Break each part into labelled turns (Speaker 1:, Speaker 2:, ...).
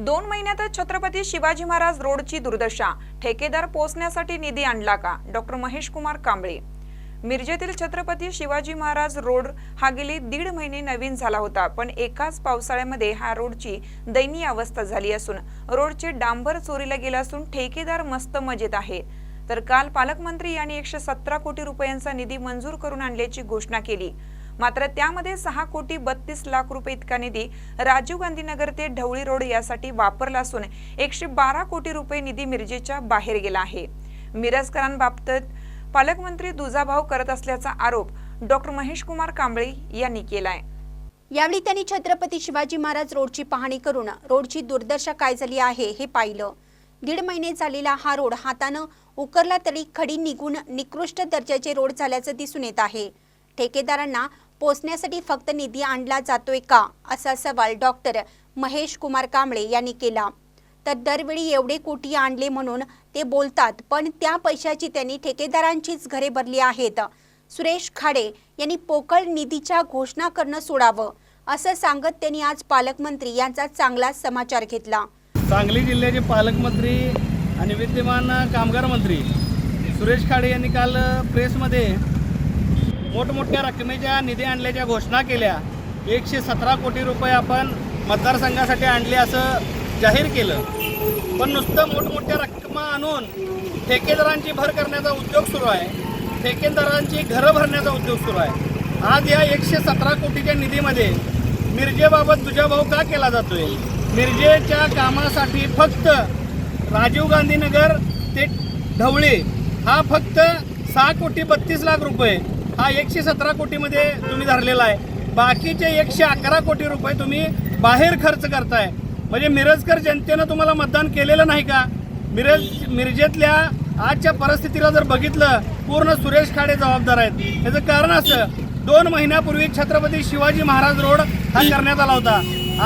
Speaker 1: दोन महिन्यातच छत्रपती शिवाजी महाराज रोडची दुर्दशा. ठेकेदार पोचण्यासाठी निधी आणला का? डॉक्टर महेश कुमार कांबळे. मिरजेतील छत्रपती शिवाजी महाराज रोड हा गेली दीड महिने नवीन झाला होता पण एकाच पावसाळ्यामध्ये हा रोडची दयनीय अवस्था झाली असून रोडचे डांबर चोरीला गेला असून ठेकेदार मस्त मजेत आहे. तर काल पालकमंत्री यांनी एकशे सतरा कोटी रुपयांचा निधी मंजूर करून आणल्याची घोषणा केली. मात्र त्यामध्ये सहा कोटी बत्तीस लाख रुपये इतका निधी राजीव गांधी नगर ते ढवळी रोड यासाठी वापरला असून एकशे बारा कोटी रुपये निधी मिरजेच्या बाहेर गेला आहे. मिरजकरांबाबत पालकमंत्री दुजाभाव करत असल्याचा आरोप डॉक्टर महेश कुमार कांबळे यांनी केलाय.
Speaker 2: यावेळी त्यांनी छत्रपती शिवाजी महाराज रोडची पाहणी करून रोडची दुर्दशा काय झाली आहे हे पाहिलं. दीड महिने झालेला हा रोड हातानं उकरला तरी खडी निघून निकृष्ट दर्जाचे रोड झाल्याचं दिसून येत आहे. ठेकेदारांना पोचण्यासाठी फक्त निधी आणला जातोय का? असा सवाल डॉक्टर महेश कुमार कांबळे यांनी केला. तर दरवेळी एवढे कोटी आणले म्हणून ते बोलतात पण त्या पैशाची त्यांनी ठेकेदारांचीच घरे भरली आहेत. सुरेश खाडे यांनी पोकळ निधीच्या घोषणा करणं सोडावं असं सांगत त्यांनी आज पालकमंत्री यांचा चांगला समाचार घेतला.
Speaker 3: सांगली जिल्ह्याचे पालकमंत्री आणि विद्यमान कामगार मंत्री सुरेश खाडे यांनी काल प्रेसमध्ये मोठमोठ्या रकमेच्या निधी आणल्याच्या घोषणा केल्या. एकशे सतरा कोटी रुपये आपण मतदारसंघासाठी आणले असं जाहीर केलं. पण नुसतं मोठमोठ्या रक्कमा आणून ठेकेदारांची भर करण्याचा उद्योग सुरू आहे. ठेकेदारांची घरं भरण्याचा उद्योग सुरू आहे. आज या एकशे सतरा कोटीच्या निधीमध्ये मिरजेबाबत तुझ्याभाव का केला जातोय? मिरजेच्या कामासाठी फक्त राजीव गांधीनगर ते ढवळे हा फक्त सहा कोटी बत्तीस लाख रुपये. हा एकशे सतरा कोटीमध्ये तुम्ही धरलेला आहे. बाकीचे एकशे अकरा कोटी रुपये तुम्ही बाहेर खर्च करताय. म्हणजे मिरजकर जनतेनं तुम्हाला मतदान केलेलं नाही का? मिरज मिरजेतल्या आजच्या परिस्थितीला जर बघितलं पूर्ण सुरेश खाडे जबाबदार आहेत. याचं कारण असं दोन महिन्यापूर्वी छत्रपती शिवाजी महाराज रोड हा करण्यात आला होता.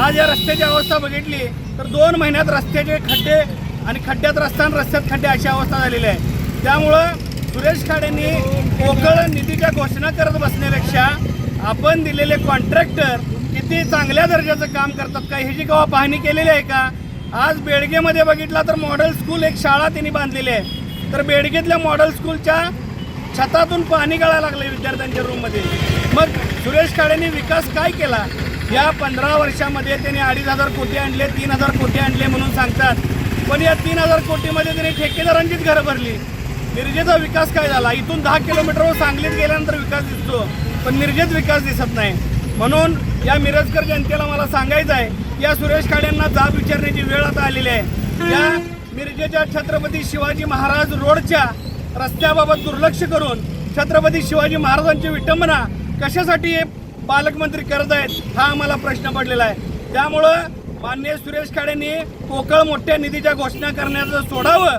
Speaker 3: आज या रस्त्याची अवस्था बघितली तर दोन महिन्यात रस्त्याचे खड्डे आणि खड्ड्यात रस्ता आणि रस्त्यात खड्डे अशी अवस्था झालेली आहे. त्यामुळं सुरेश खाडेंनी पोकळ निधीच्या घोषणा करत बसण्यापेक्षा आपण दिलेले कॉन्ट्रॅक्टर किती चांगल्या दर्जाचं काम करतात का? ह्याची केव्हा पाहणी केलेली आहे का? आज बेडगेमध्ये बघितला तर मॉडेल स्कूल एक शाळा त्यांनी बांधलेली आहे. तर बेडगेतल्या मॉडेल स्कूलच्या छतातून पाणी गळायला लागले विद्यार्थ्यांच्या रूममध्ये मग सुरेश खाडेंनी विकास काय केला? या पंधरा वर्षामध्ये त्यांनी अडीच हजार कोटी आणले तीन हजार कोटी आणले म्हणून सांगतात. पण या तीन हजार कोटीमध्ये त्यांनी ठेकेदारांचीच घरं भरली. मिरजेचा विकास काय झाला? इथून दहा किलोमीटरवर सांगलीत गेल्यानंतर विकास दिसतो पण मिरजेत विकास दिसत नाही. म्हणून या मिरजकर जनतेला मला सांगायचं आहे या सुरेश खाड्यांना जाब विचारण्याची वेळ आता आलेली आहे. या मिरजेच्या छत्रपती शिवाजी महाराज रोडच्या रस्त्याबाबत दुर्लक्ष करून छत्रपती शिवाजी महाराजांची विटंबना कशासाठी हे पालकमंत्री करत आहेत हा आम्हाला प्रश्न पडलेला आहे. त्यामुळं मान्य सुरेश खाडेंनी पोकळ मोठ्या निधीच्या घोषणा करण्याचं सोडावं